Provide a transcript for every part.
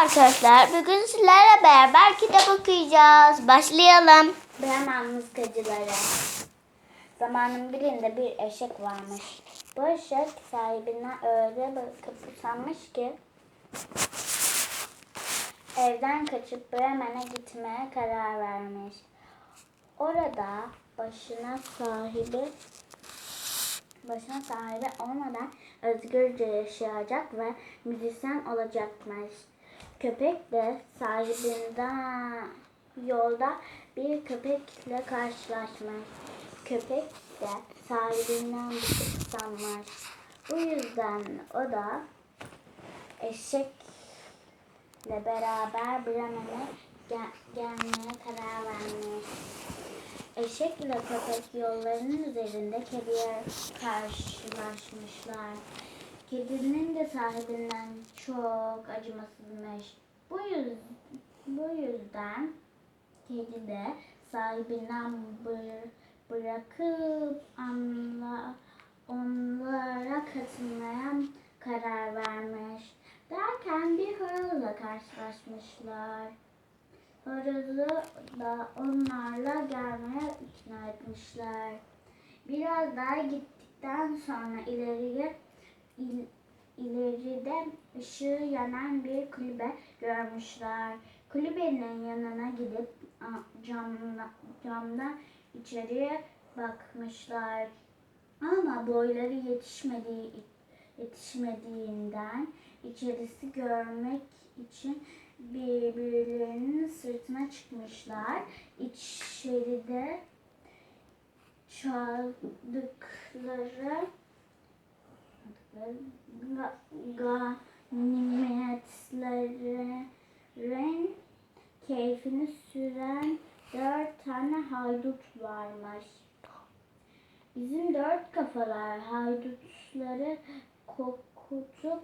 arkadaşlar. Bugün sizlerle beraber kitap okuyacağız. Başlayalım. Bremen mızıkacıları. Zamanın birinde bir eşek varmış. Bu eşek sahibine öyle bakıp usanmış ki evden kaçıp Bremen'e gitmeye karar vermiş. Orada başına sahibi başına sahibi olmadan özgürce yaşayacak ve müzisyen olacakmış. Köpek de sahibinden yolda bir köpekle karşılaşmış. Köpek de sahibinden bir şey sanmış. Bu yüzden o da eşekle beraber Bremen'e gel- gelmeye karar vermiş. Eşek ile köpek yollarının üzerinde kediye karşılaşmışlar. Kedinin de sahibinden çok acımasızmış. Bu, yüz, bu yüzden kedi de sahibinden bır- bırakıp anla, onlara katılmaya karar vermiş. Derken bir horozla karşılaşmışlar. Horozu da onlarla gelmeye ikna etmişler. Biraz daha gittikten sonra ileriye il, ileride ışığı yanan bir kulübe görmüşler. Kulübenin yanına gidip camla, camdan içeriye bakmışlar. Ama boyları yetişmediği yetişmediğinden içerisi görmek için birbirlerinin sırtına çıkmışlar. İçeride çaldıkları ganimetlerin keyfini süren dört tane haydut varmış. Bizim dört kafalar haydutları korkutup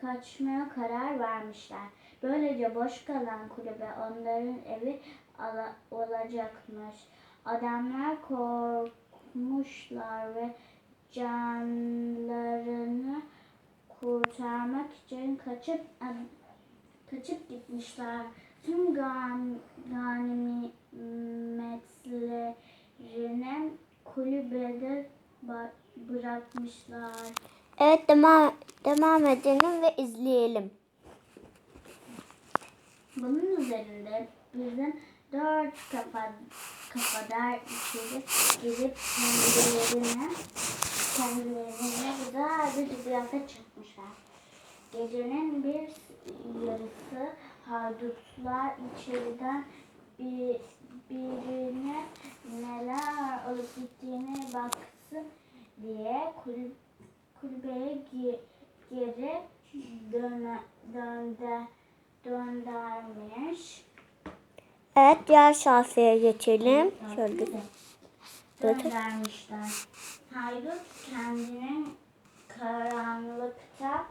kaçmaya karar vermişler. Böylece boş kalan kulübe onların evi olacakmış. Adamlar korkmuşlar ve canlarını kurtarmak için kaçıp kaçıp gitmişler. Tüm gan, ganimetlerini kulübede bırakmışlar. Evet devam, devam edelim ve izleyelim. Bunun üzerinde bizim dört kafa kafadar içeri girip kendilerine kendilerine güzel bir ziyafet çekmişler. Gecenin bir yarısı haydutlar içeriden bir, birine neler olup gittiğine baksın diye kulüp, kulübeye gi- geri döne, dönde, döndürmüş. Evet diğer sayfaya geçelim. Şöyle. Döndürmüşler. Haydut kendini karanlıkta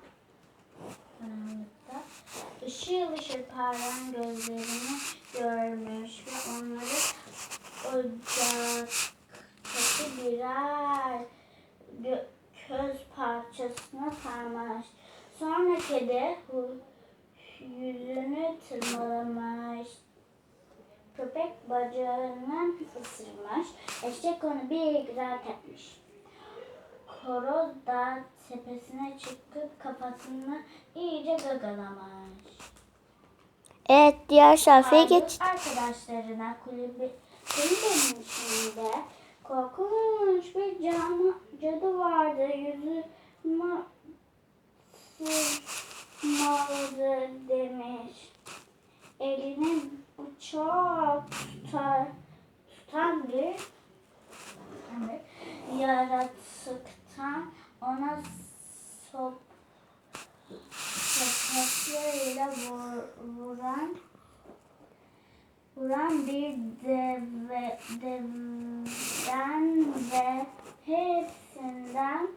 karanlıkta ışıl ışıl parlayan gözlerini görmüş ve onları ocaktaki birer köz parçasına sarmış. Sonra kedi hu- yüzünü tırmalamış. Köpek bacağını ısırmış. Eşek onu bir güzel tepmiş. Horoz da tepesine çıkıp kafasını iyice gagalamış. Evet diğer Haydut geç. Arkadaşlarına kulübe, kulübenin içinde korkunç bir cam, cadı vardı. Yüzü ma, sırmalı demiş. Eline bıçak vuran bir deve, devden ve hepsinden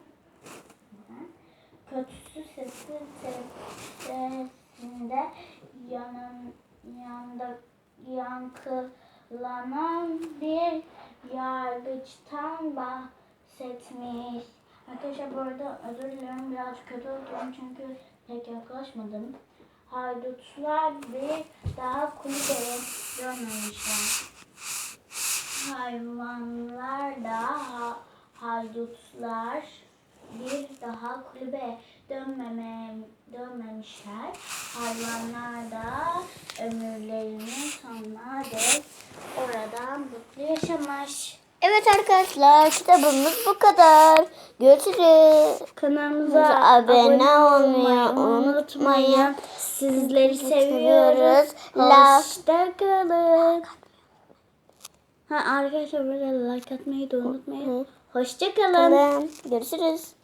kötüsü sesi sesinde yanın, yanda, yankılanan bir yargıçtan bahsetmiş. Arkadaşlar bu arada özür dilerim biraz kötü oldum çünkü pek yaklaşmadım. Haydutlar bir daha kulübeye dönmemişler. Hayvanlar da ha- haydutlar bir daha kulübe dönmeme, dönmemişler. Hayvanlar da ömürlerinin sonuna dek orada mutlu yaşamış. Evet arkadaşlar kitabımız bu kadar. Görüşürüz. Kanalımıza abone olmayı unutmayın. Sizleri seviyoruz. Hoşça kalın. Ha arkadaşlar burada like atmayı da unutmayın. Hoşça kalın. Görüşürüz.